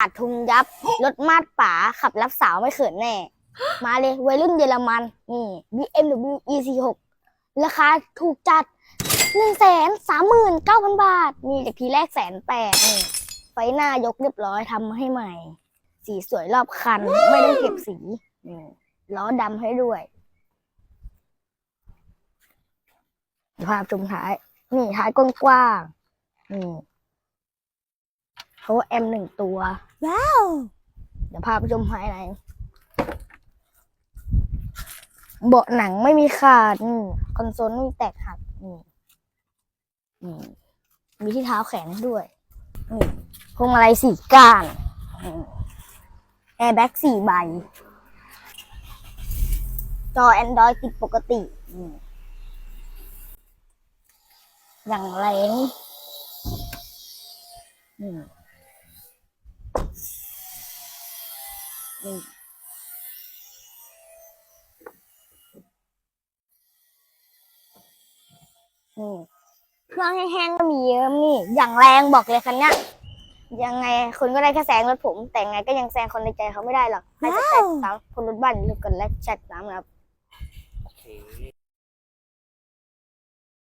อัดทุงยับ รถมาดป๋าขับรับสาวไม่เขินแน่ มาเลยวัยรุ่นเยอรมันนี่ BMW E46 ราคาถูกจัดหนึ่งแสนสามหมื่นเก้าพันบาท นี่จากทีแรกแสนแปดนี่ไฟหน้ายกเรียบร้อยทำให้ใหม่ สีสวยรอบคัน ไม่ต้องเก็บสีนี่ล้อดำให้ด้วยภาพชมท้าย นี่ท้ายกว้างๆนี่ เขาแอมหนึ่งตัว ว้าว เดี๋ยวพาไปชมภายในเบาะหนังไม่มีขาดนี่คอนโซลไม่มีแตกหักนี่นี่มีที่เท้าแขนให้ด้วยนี่พวงมาลัยสี่ก้านแอร์แบ็กสี่ใบ จอ Android ติดปกตินี่อย่างแรงนี่ นี่นี่เครื่องแห้งๆก็มีเยอะนี่อย่างแรงบอกเลยคันเนี้ยยังไงคุณก็ได้แค่แซงรถผม แต่ไงก็ยังแซงคนในใจเขาไม่ได้หรอกให้สแตทตามคนรถบ้านหรือกันและแชทน้ำครับ